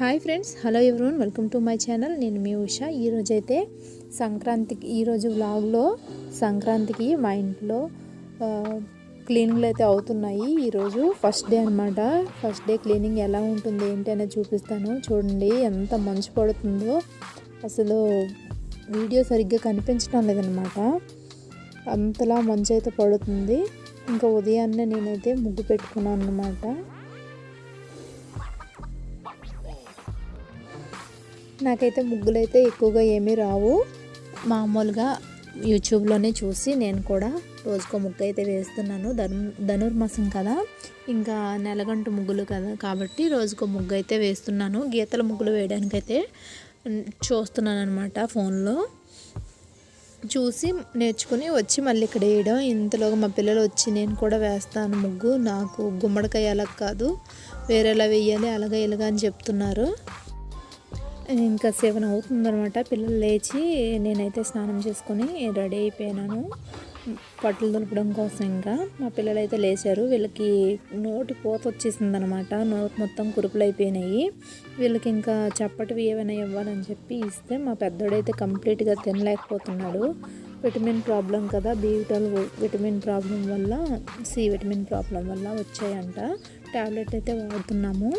Hi friends hello everyone welcome to my channel. నేను మీ ఉష. ఈరోజు అయితే సంక్రాంతికి ఈరోజు వ్లాగ్లో సంక్రాంతికి మా ఇంట్లో క్లీనింగ్లు అయితే అవుతున్నాయి. ఈరోజు ఫస్ట్ డే అనమాట ఫస్ట్ డే క్లీనింగ్ ఎలా ఉంటుంది ఏంటి అనేది చూపిస్తాను. చూడండి ఎంత మంచు పడుతుందో. అసలు వీడియో సరిగ్గా కనిపించడం లేదనమాట అంతలా మంచు అయితే పడుతుంది. ఇంకా ఉదయాన్నే నేనైతే ముగ్గు పెట్టుకున్నాను అనమాట నాకైతే ముగ్గులు అయితే ఎక్కువగా ఏమీ రావు. మామూలుగా యూట్యూబ్లోనే చూసి నేను కూడా రోజుకో ముగ్గు అయితే వేస్తున్నాను. ధను ధనుర్మాసం కదా. ఇంకా నెలగంట ముగ్గులు కదా కాబట్టి రోజుకో ముగ్గు అయితే వేస్తున్నాను. గీతల ముగ్గులు వేయడానికైతే చూస్తున్నాను అనమాట ఫోన్లో. చూసి నేర్చుకుని వచ్చి మళ్ళీ ఇక్కడ వేయడం. ఇంతలోగా మా పిల్లలు వచ్చి నేను కూడా వేస్తాను ముగ్గు. నాకు గుమ్మడికాయ అలా కాదు. వేరేలా వేయాలి అలాగా ఇలాగా అని చెప్తున్నారు. ఇంకా సెవెన్ అవుతుందనమాట పిల్లలు లేచి నేనైతే స్నానం చేసుకొని రెడీ అయిపోయినాను. బట్టలు దులపడం కోసం ఇంకా. మా పిల్లలు అయితే లేచారు. వీళ్ళకి నోటి పోత వచ్చేసింది అనమాట నోటి మొత్తం కురుపులు అయిపోయినాయి. వీళ్ళకి ఇంకా చప్పటివి ఏమైనా ఇవ్వాలని చెప్పి ఇస్తే మా పెద్దోడైతే కంప్లీట్గా తినలేకపోతున్నాడు. విటమిన్ ప్రాబ్లం కదా. బి విటమిన్ ప్రాబ్లం వల్ల సి విటమిన్ ప్రాబ్లం వల్ల వచ్చాయంట. టాబ్లెట్ అయితే వాడుతున్నాము.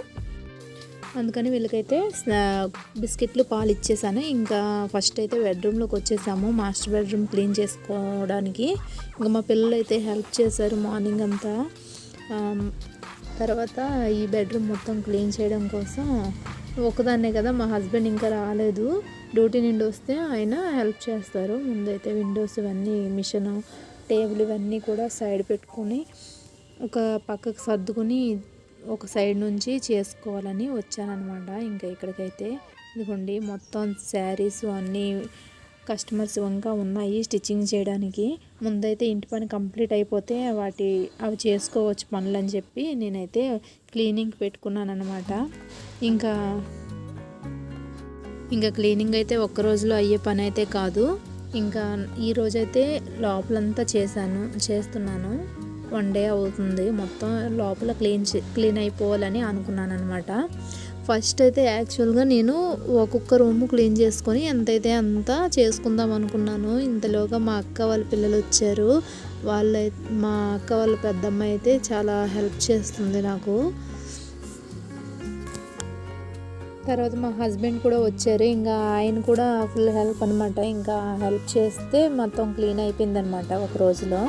అందుకని వీళ్ళకైతే బిస్కెట్లు పాలు ఇచ్చేసాను ఇంకా ఫస్ట్ అయితే బెడ్రూమ్లోకి వచ్చేసాము. మాస్టర్ బెడ్రూమ్ క్లీన్ చేసుకోవడానికి. ఇంకా మా పిల్లలు అయితే హెల్ప్ చేశారు మార్నింగ్ అంతా. తర్వాత ఈ బెడ్రూమ్ మొత్తం క్లీన్ చేయడం కోసం ఒకదాన్నే కదా మా హస్బెండ్ ఇంకా రాలేదు. డ్యూటీ నుండి వస్తే ఆయన హెల్ప్ చేస్తారు. ముందైతే విండోస్ ఇవన్నీ మిషన్ టేబుల్ ఇవన్నీ కూడా సైడ్ పెట్టుకొని ఒక పక్కకు సర్దుకుని ఒక సైడ్ నుంచి చేసుకోవాలని వచ్చానమాట ఇంకా ఇక్కడికైతే ఇదిగోండి మొత్తం శారీస్ అన్నీ కస్టమర్స్ ఇంకా ఉన్నాయి స్టిచ్చింగ్ చేయడానికి. ముందైతే ఇంటి పని కంప్లీట్ అయిపోతే వాటి అవి చేసుకోవచ్చు పనులు అని చెప్పి నేనైతే క్లీనింగ్ పెట్టుకున్నాను అనమాట ఇంకా ఇంకా క్లీనింగ్ అయితే ఒక్క రోజులో అయ్యే పని అయితే కాదు. ఇంకా ఈ రోజైతే లోపలంతా చేశాను చేస్తున్నాను. వన్ డే అవుతుంది. మొత్తం లోపల క్లీన్ క్లీన్ అయిపోవాలని అనుకున్నాను అనమాట ఫస్ట్ అయితే యాక్చువల్గా నేను ఒక్కొక్క రూమ్ క్లీన్ చేసుకొని ఎంతైతే అంత చేసుకుందాం అనుకున్నాను ఇంతలోగా మా అక్క వాళ్ళ పిల్లలు వచ్చారు. వాళ్ళ మా అక్క వాళ్ళ పెద్దమ్మ అయితే చాలా హెల్ప్ చేస్తుంది నాకు. తర్వాత మా హస్బెండ్ కూడా వచ్చారు. ఇంకా ఆయన కూడా ఫుల్ హెల్ప్ అనమాట ఇంకా హెల్ప్ చేస్తే మొత్తం క్లీన్ అయిపోయింది అనమాట ఒక రోజులో.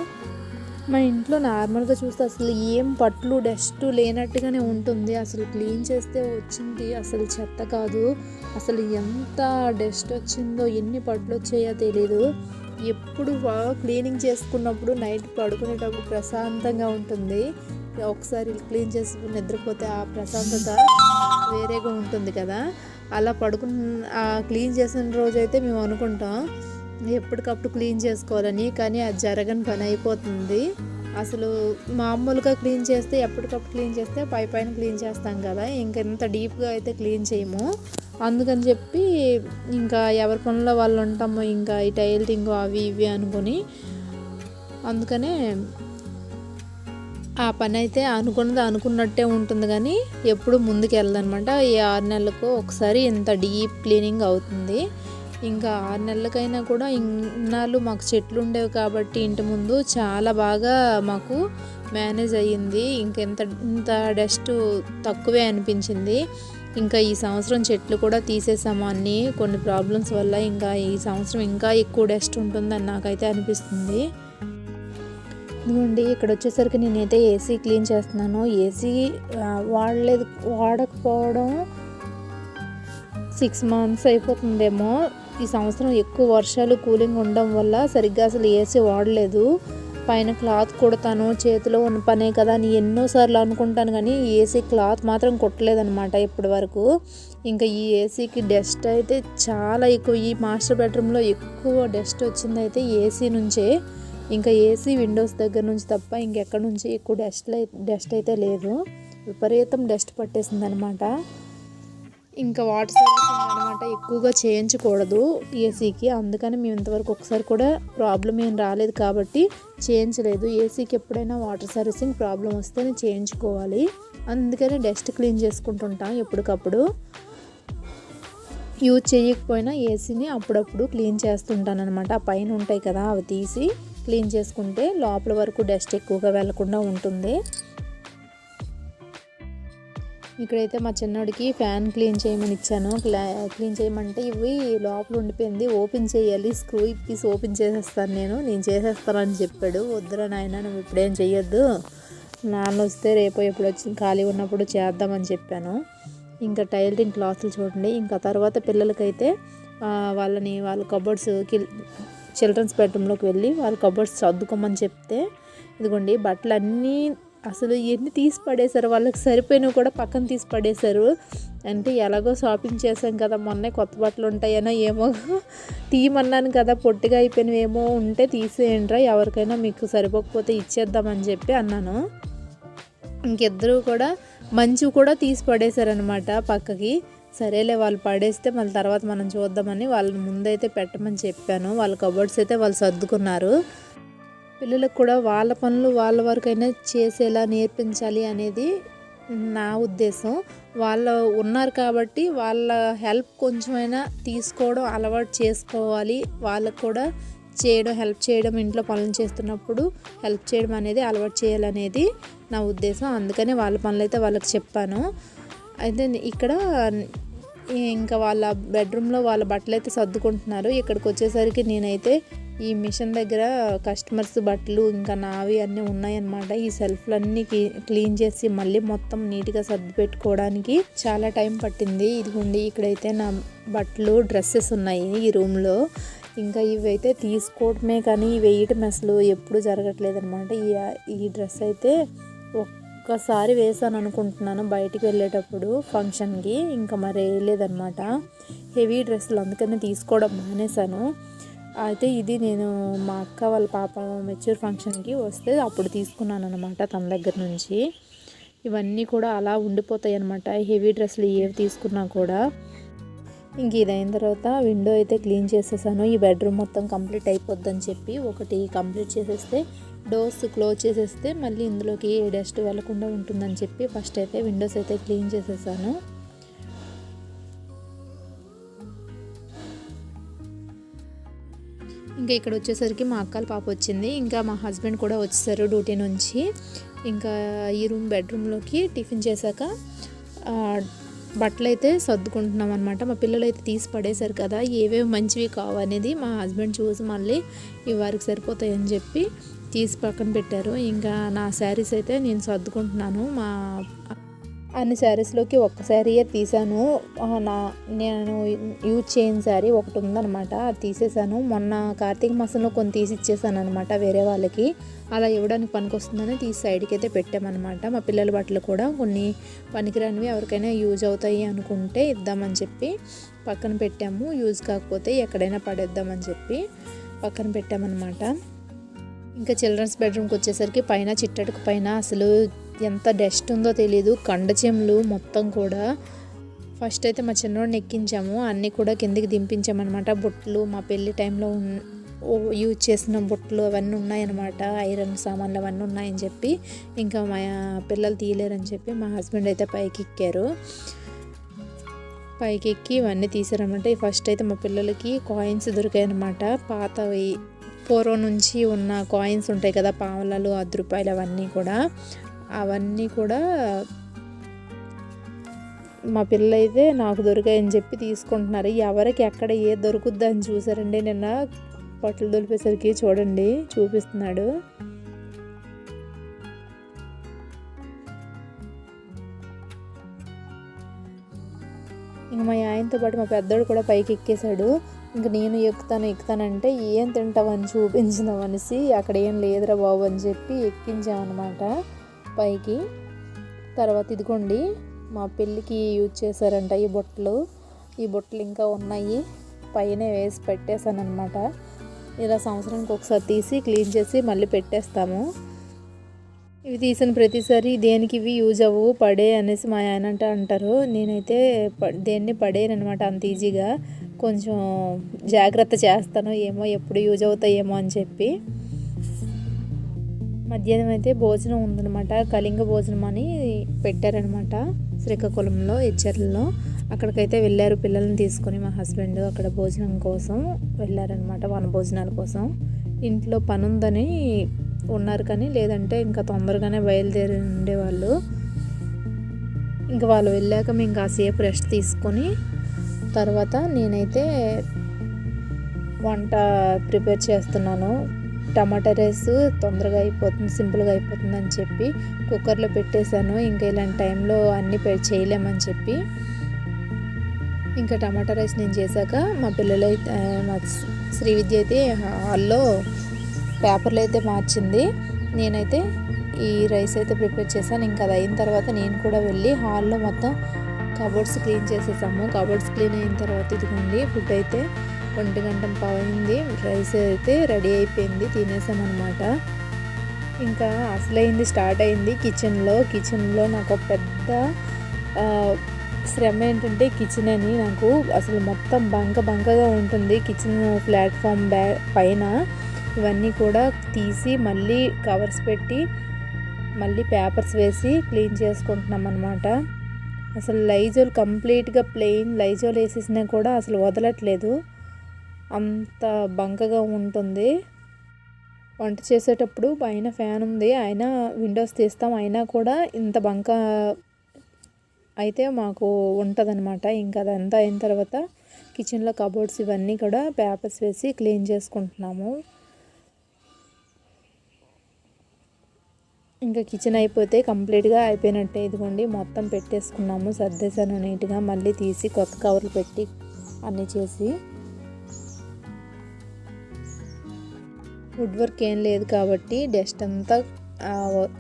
మా ఇంట్లో నార్మల్గా చూస్తే అసలు ఏం పట్లు డస్ట్ లేనట్టుగానే ఉంటుంది. అసలు క్లీన్ చేస్తే వచ్చింది అసలు చెత్త కాదు. అసలు ఎంత డస్ట్ వచ్చిందో ఎన్ని పట్లు వచ్చాయో తెలియదు ఎప్పుడు క్లీనింగ్ చేసుకున్నప్పుడు నైట్ పడుకునేటప్పుడు ప్రశాంతంగా ఉంటుంది. ఒకసారి క్లీన్ చేసుకుని నిద్రపోతే ఆ ప్రశాంతత వేరేగా ఉంటుంది కదా. అలా పడుకున్న క్లీన్ చేసిన రోజైతే మేము అనుకుంటాం. ఎప్పటికప్పుడు క్లీన్ చేసుకోవాలని కానీ అది జరగని పని అయిపోతుంది. అసలు మామూలుగా క్లీన్ చేస్తే ఎప్పటికప్పుడు క్లీన్ చేస్తే పై పైన క్లీన్ చేస్తాం కదా ఇంకా ఇంత డీప్గా అయితే క్లీన్ చేయము. అందుకని చెప్పి ఇంకా ఎవరి పనుల్లో వాళ్ళు ఉంటామో ఇంకా ఈ టైల్టింగ్ అవి ఇవి అనుకొని అందుకనే ఆ పని అయితే అనుకున్నది అనుకున్నట్టే ఉంటుంది కానీ ఎప్పుడు ముందుకు వెళ్ళదనమాట ఈ ఆరు నెలలకు ఒకసారి ఇంత డీప్ క్లీనింగ్ అవుతుంది. ఇంకా ఆరు నెలలకైనా కూడా ఇన్నాళ్ళు మాకు చెట్లు ఉండేవి కాబట్టి ఇంటి ముందు చాలా బాగా మాకు మేనేజ్ అయ్యింది. ఇంకెంత ఇంత డస్ట్ తక్కువే అనిపించింది. ఇంకా ఈ సంవత్సరం చెట్లు కూడా తీసేసాము అన్ని. కొన్ని ప్రాబ్లమ్స్ వల్ల ఇంకా ఈ సంవత్సరం ఇంకా ఎక్కువ డస్ట్ ఉంటుందని నాకైతే అనిపిస్తుంది. ఇదిగోండి ఇక్కడ వచ్చేసరికి నేనైతే ఏసీ క్లీన్ చేస్తున్నాను. ఏసీ వాడలేదు వాడకపోవడం సిక్స్ మంత్స్ అయిపోతుందేమో. ఈ సంవత్సరం ఎక్కువ వర్షాలు కూలింగ్ ఉండడం వల్ల సరిగ్గా అసలు ఏసీ వాడలేదు. పైన క్లాత్ కుడతాను చేతిలో ఉన్న పనే కదా అని ఎన్నోసార్లు అనుకుంటాను కానీ ఏసీ క్లాత్ మాత్రం కుట్టలేదనమాట ఇప్పటి వరకు. ఇంకా ఈ ఏసీకి డస్ట్ అయితే చాలా ఎక్కువ. ఈ మాస్టర్ బెడ్రూమ్లో ఎక్కువ డస్ట్ వచ్చింది అయితే ఏసీ నుంచే. ఇంకా ఏసీ విండోస్ దగ్గర నుంచి తప్ప ఇంకెక్కడి నుంచి ఎక్కువ డస్ట్ డస్ట్ అయితే లేదు. విపరీతం డస్ట్ పట్టేసింది అనమాట ఇంకా వాటర్ సర్వీస్ అనమాట ఎక్కువగా చేయించకూడదు ఏసీకి. అందుకని మేము ఇంతవరకు ఒకసారి కూడా ప్రాబ్లం ఏం రాలేదు కాబట్టి చేయించలేదు. ఏసీకి ఎప్పుడైనా వాటర్ సర్వీసింగ్ ప్రాబ్లం వస్తేనే చేయించుకోవాలి. అందుకని డస్ట్ క్లీన్ చేసుకుంటుంటాం ఎప్పటికప్పుడు. యూజ్ చేయకపోయినా ఏసీని అప్పుడప్పుడు క్లీన్ చేస్తుంటాను అనమాట ఆ పైన ఉంటాయి కదా అవి తీసి క్లీన్ చేసుకుంటే లోపల వరకు డస్ట్ ఎక్కువగా వెళ్ళకుండా ఉంటుంది. ఇక్కడైతే మా చిన్నోడికి ఫ్యాన్ క్లీన్ చేయమని ఇచ్చాను. క్లా- క్లీన్ చేయమంటే ఇవి లోపల ఉండిపోయింది. ఓపెన్ చేయాలి. స్క్రూ ఇప్పేసి ఓపెన్ చేసేస్తాను నేను. నేను చేసేస్తానని చెప్పాడు. వద్దురా నాయన నువ్వు ఇప్పుడేం చెయ్యొద్దు. నాన్న వస్తే రేపు ఎప్పుడు వచ్చి ఖాళీ ఉన్నప్పుడు చేద్దామని చెప్పాను. ఇంకా టైలరింగ్ క్లాత్లు చూడండి. ఇంకా తర్వాత పిల్లలకైతే వాళ్ళని వాళ్ళ కబోర్డ్స్ చిల్డ్రన్స్ బెడ్రూమ్లోకి వెళ్ళి వాళ్ళ కబోర్డ్స్ సర్దుకోమని చెప్తే ఇదిగోండి బట్టలు అన్నీ అసలు ఎన్ని తీసి పడేశారు? వాళ్ళకి సరిపోయినవి కూడా పక్కన తీసి పడేశారు. అంటే ఎలాగో షాపింగ్ చేశాం కదా మొన్నే కొత్త బట్టలు ఉంటాయనో ఏమో. తీయమన్నాను కదా పొట్టిగా అయిపోయినవి ఏమో ఉంటే తీసేయండిరా ఎవరికైనా మీకు సరిపోకపోతే ఇచ్చేద్దామని చెప్పి అన్నాను. ఇంకిద్దరూ కూడా మంచివి కూడా తీసి పడేశారనమాట పక్కకి. సరేలే వాళ్ళు పడేస్తే మళ్ళీ తర్వాత మనం చూద్దామని వాళ్ళని ముందైతే పెట్టమని చెప్పాను. వాళ్ళ కబోర్డ్స్ అయితే వాళ్ళు సర్దుకున్నారు. పిల్లలకు కూడా వాళ్ళ పనులు వాళ్ళ వరకైనా చేసేలా నేర్పించాలి అనేది నా ఉద్దేశం. వాళ్ళు ఉన్నారు కాబట్టి వాళ్ళ హెల్ప్ కొంచెమైనా తీసుకోవడం అలవాటు చేసుకోవాలి. వాళ్ళకు కూడా చేయడం హెల్ప్ చేయడం ఇంట్లో పనులు చేస్తున్నప్పుడు హెల్ప్ చేయడం అనేది అలవాటు చేయాలనేది నా ఉద్దేశం. అందుకని వాళ్ళ పనులు అయితే వాళ్ళకి చెప్పాను. అయితే ఇక్కడ ఇంకా వాళ్ళ బెడ్రూమ్లో వాళ్ళ బట్టలు అయితే సర్దుకుంటున్నారు. ఇక్కడికి వచ్చేసరికి నేనైతే ఈ మిషన్ దగ్గర కస్టమర్స్ బట్టలు ఇంకా నావి అన్నీ ఉన్నాయన్నమాట. ఈ సెల్ఫ్లన్నీ క్లీన్ చేసి మళ్ళీ మొత్తం నీట్గా సర్ది పెట్టుకోవడానికి చాలా టైం పట్టింది. ఇదిగోండి ఇక్కడైతే నా బట్టలు డ్రెస్సెస్ ఉన్నాయి ఈ రూమ్లో. ఇంకా ఇవైతే తీసుకోవటమే కానీ వేయటం అసలు ఎప్పుడు జరగట్లేదు అనమాట ఈ ఈ డ్రెస్ అయితే ఒక్కసారి వేసాను అనుకుంటున్నాను బయటికి వెళ్ళేటప్పుడు ఫంక్షన్కి. ఇంకా మరి వేయలేదనమాట హెవీ డ్రెస్సులు అందుకనే తీసుకోవడం మానేశాను. అయితే ఇది నేను మా అక్క వాళ్ళ పాప మెచ్యూర్ ఫంక్షన్కి వస్తే అప్పుడు తీసుకున్నాను అనమాట తన దగ్గర నుంచి. ఇవన్నీ కూడా అలా ఉండిపోతాయి అనమాట హెవీ డ్రెస్సులు ఏవి తీసుకున్నా కూడా. ఇంక ఇదైన తర్వాత విండో అయితే క్లీన్ చేసేసాను. ఈ బెడ్రూమ్ మొత్తం కంప్లీట్ అయిపోద్దని చెప్పి ఒకటి కంప్లీట్ చేసేస్తే డోర్స్ క్లోజ్ చేసేస్తే మళ్ళీ ఇందులోకి ఏ డస్ట్ వెళ్ళకుండా ఉంటుందని చెప్పి ఫస్ట్ అయితే విండోస్ అయితే క్లీన్ చేసేసాను. ఇంకా ఇక్కడ వచ్చేసరికి మా అక్కల పాప వచ్చింది. ఇంకా మా హస్బెండ్ కూడా వచ్చేసారు డ్యూటీ నుంచి. ఇంకా ఈ రూమ్ బెడ్రూమ్లోకి టిఫిన్ చేశాక బట్టలు అయితే సర్దుకుంటున్నాం అనమాట మా పిల్లలు అయితే తీసి పడేశారు కదా ఏవేవి మంచివి కావనేది మా హస్బెండ్ చూసి మళ్ళీ ఈ వారికి సరిపోతాయని చెప్పి తీసి పక్కన పెట్టారు. ఇంకా నా శారీస్ అయితే నేను సర్దుకుంటున్నాను. మా అన్ని శారీస్లోకి ఒక్క శారీయే తీసాను. నా నేను యూజ్ చేయని శారీ ఒకటి ఉందనమాట అది తీసేసాను. మొన్న కార్తీక మాసంలో కొన్ని తీసి ఇచ్చేసాను అనమాట వేరే వాళ్ళకి. అలా ఇవ్వడానికి పనికొస్తుందని తీసి సైడ్కి అయితే పెట్టామన్నమాట. మా పిల్లల బట్టలు కూడా కొన్ని పనికిరానివి ఎవరికైనా యూజ్ అవుతాయి అనుకుంటే ఇద్దామని చెప్పి పక్కన పెట్టాము. యూజ్ కాకపోతే ఎక్కడైనా పడేద్దామని చెప్పి పక్కన పెట్టామన్నమాట. ఇంకా చిల్డ్రన్స్ బెడ్రూమ్కి వచ్చేసరికి పైన చిట్టడికి పైన అసలు ఎంత డస్ట్ ఉందో తెలియదు కండచెములు మొత్తం కూడా. ఫస్ట్ అయితే మా చిన్నోడిని ఎక్కించాము. అన్నీ కూడా కిందికి దింపించామన్నమాట. బుట్టలు మా పెళ్ళి టైంలో యూజ్ చేసిన బుట్టలు అవన్నీ ఉన్నాయన్నమాట. ఐరన్ సామాన్లు అవన్నీ ఉన్నాయని చెప్పి. ఇంకా మా పిల్లలు తీయలేరని చెప్పి మా హస్బెండ్ అయితే పైకి ఎక్కారు. పైకి ఎక్కి ఇవన్నీ తీసారనమాట ఫస్ట్ అయితే మా పిల్లలకి కాయిన్స్ దొరికాయి అనమాట పాతవి పూర్వం నుంచి ఉన్న కాయిన్స్ ఉంటాయి కదా పావలాలు అర్ధ రూపాయలు అవన్నీ కూడా. అవన్నీ కూడా మా పిల్లయితే నాకు దొరికాయని చెప్పి తీసుకుంటున్నారు. ఎవరికి ఎక్కడ ఏ అని చూసారండి. నిన్న బట్టలు దొలిపేసరికి చూడండి చూపిస్తున్నాడు. ఇంక మా ఆయనతో పాటు మా పెద్దోడు కూడా పైకి ఎక్కేశాడు. ఇంక నేను ఎక్కుతాను ఎక్కుతానంటే ఏం తింటావని చూపించుదాం అనేసి అక్కడ ఏం లేదురా బాబు అని చెప్పి ఎక్కించామన్నమాట. పైకి. తర్వాత ఇదిగోండి మా పెళ్ళికి యూజ్ చేశారంట ఈ బొట్టలు ఈ బొట్టలు ఇంకా ఉన్నాయి. పైన వేసి పెట్టేశానమాట ఇలా సంవత్సరానికి ఒకసారి తీసి క్లీన్ చేసి మళ్ళీ పెట్టేస్తాము. ఇవి తీసిన ప్రతిసారి దేనికి ఇవి యూజ్ అవ్వవు పడే అనేసి మా ఆయన అంటే అంటారు. నేనైతే దేన్ని పడేయను అంత ఈజీగా. కొంచెం జాగ్రత్త చేస్తాను ఏమో ఎప్పుడు యూజ్ అవుతాయేమో అని చెప్పి. మధ్యాహ్నం అయితే భోజనం ఉందన్నమాట. కళింగ భోజనం అని పెట్టారనమాట శ్రీకాకుళంలో హెచ్చర్లలో అక్కడికైతే వెళ్ళారు పిల్లల్ని తీసుకొని మా హస్బెండ్. అక్కడ భోజనం కోసం వెళ్ళారనమాట వన భోజనాల కోసం. ఇంట్లో పని ఉందని ఉన్నారు కానీ లేదంటే ఇంకా తొందరగానే బయలుదేరి ఉండేవాళ్ళు. ఇంకా వాళ్ళు వెళ్ళాక మేము కాసేపు రెస్ట్ తీసుకొని తర్వాత నేనైతే వంట ప్రిపేర్ చేస్తున్నాను. టమాటా రైస్ తొందరగా అయిపోతుంది సింపుల్గా అయిపోతుంది అని చెప్పి కుక్కర్లో పెట్టేశాను. ఇంకా ఇలాంటి టైంలో అన్నీ చేయలేమని చెప్పి ఇంకా టమాటా రైస్ నేను చేశాక మా పిల్లలు అయితే మా శ్రీ విద్య అయితే హాల్లో పేపర్లు అయితే మార్చింది. నేనైతే ఈ రైస్ అయితే ప్రిపేర్ చేశాను. ఇంకా అది అయిన తర్వాత నేను కూడా వెళ్ళి హాల్లో మొత్తం కబోర్డ్స్ క్లీన్ చేసేసాము. కబోర్డ్స్ క్లీన్ అయిన తర్వాత ఇదిగోండి ఫుడ్ అయితే ఒంటి గంట పోయింది. రైస్ అయితే రెడీ అయిపోయింది. తినేసామన్నమాట. ఇంకా అసలైంది స్టార్ట్ అయింది కిచెన్లో. కిచెన్లో నాకు పెద్ద శ్రమ ఏంటంటే కిచెన్ అని. నాకు అసలు మొత్తం బంక బంకగా ఉంటుంది. కిచెన్ ప్లాట్ఫామ్ బ్యా పైన ఇవన్నీ కూడా తీసి మళ్ళీ కవర్స్ పెట్టి మళ్ళీ పేపర్స్ వేసి క్లీన్ చేసుకుంటున్నాం అనమాట అసలు లైజోల్ కంప్లీట్గా ప్లెయిన్ లైజోల్ వేసేసినా కూడా అసలు వదలట్లేదు. అంత బంకగా ఉంటుంది. వంట చేసేటప్పుడు పైన ఫ్యాన్ ఉంది. అయినా విండోస్ తీస్తాం. అయినా కూడా ఇంత బంక అయితే మాకు ఉంటుందన్నమాట. ఇంకా అదంతా అయిన తర్వాత కిచెన్లో కబోర్డ్స్ ఇవన్నీ కూడా పేపర్స్ వేసి క్లీన్ చేసుకుంటున్నాము. ఇంకా కిచెన్ అయిపోతే కంప్లీట్గా అయిపోయినట్టే. ఇదిగోండి మొత్తం పెట్టేసుకున్నాము. సర్దేశాను నీట్గా. మళ్ళీ తీసి కొత్త కవర్లు పెట్టి అన్నీ చేసి వుడ్ వర్క్ ఏం లేదు కాబట్టి డస్ట్ అంతా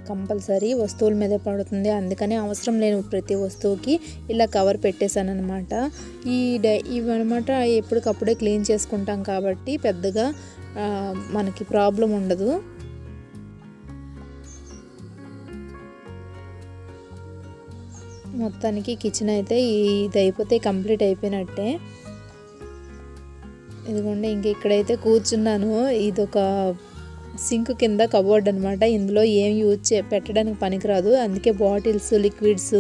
కంపల్సరీ వస్తువుల మీద పడుతుంది. అందుకని అవసరం లేని ప్రతి వస్తువుకి ఇలా కవర్ పెట్టేశాను అనమాట ఈ డై ఇవన్నమాట ఎప్పటికప్పుడే క్లీన్ చేసుకుంటాం కాబట్టి పెద్దగా మనకి ప్రాబ్లం ఉండదు. మొత్తానికి కిచెన్ అయితే ఇది అయిపోతే కంప్లీట్ అయిపోయినట్టే. ఇదిగోండి ఇంక ఇక్కడైతే కూర్చున్నాను. ఇది ఒక సింక్ కింద కబోర్డ్ అనమాట ఇందులో ఏం యూజ్ చే పెట్టడానికి పనికిరాదు. అందుకే bottles liquids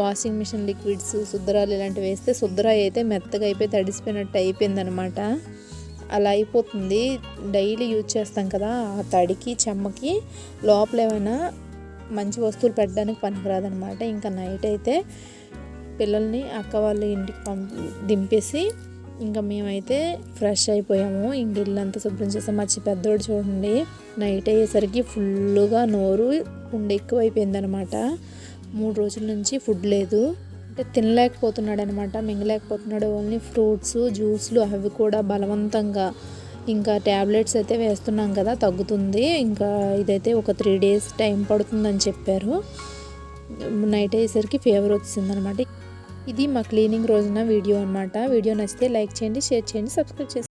washing machine liquids శుద్ధరాలు ఇలాంటివి వేస్తే శుద్ధరాయి అయితే మెత్తగా అయిపోయి తడిసిపోయినట్టు అయిపోయిందనమాట అలా అయిపోతుంది. డైలీ యూజ్ చేస్తాం కదా ఆ తడికి చెమ్మకి లోపల ఏమైనా మంచి వస్తువులు పెట్టడానికి పనికిరాదనమాట ఇంకా నైట్ అయితే పిల్లల్ని అక్క వాళ్ళ ఇంటికి పంపి దింపేసి ఇంకా మేమైతే ఫ్రెష్ అయిపోయాము. ఇంక ఇల్లంతా శుభ్రం చేసాం. మర్చి పెద్దోడు చూడండి నైట్ అయ్యేసరికి ఫుల్గా నోరు ఉండి ఎక్కువైపోయింది అనమాట మూడు రోజుల నుంచి ఫుడ్ లేదు. అంటే తినలేకపోతున్నాడు అనమాట మింగలేకపోతున్నాడు ఓన్లీ ఫ్రూట్స్ జ్యూస్లు అవి కూడా బలవంతంగా ఇంకా ట్యాబ్లెట్స్ అయితే వేస్తున్నాం కదా తగ్గుతుంది. ఇంకా ఇదైతే ఒక త్రీ డేస్ టైం పడుతుందని చెప్పారు. నైట్ అయ్యేసరికి ఫీవర్ వచ్చిందనమాట. ఇది మా క్లీనింగ్ రోజున వీడియో అనమాట వీడియో నచ్చితే లైక్ చేయండి షేర్ చేయండి సబ్స్క్రైబ్ చేయండి.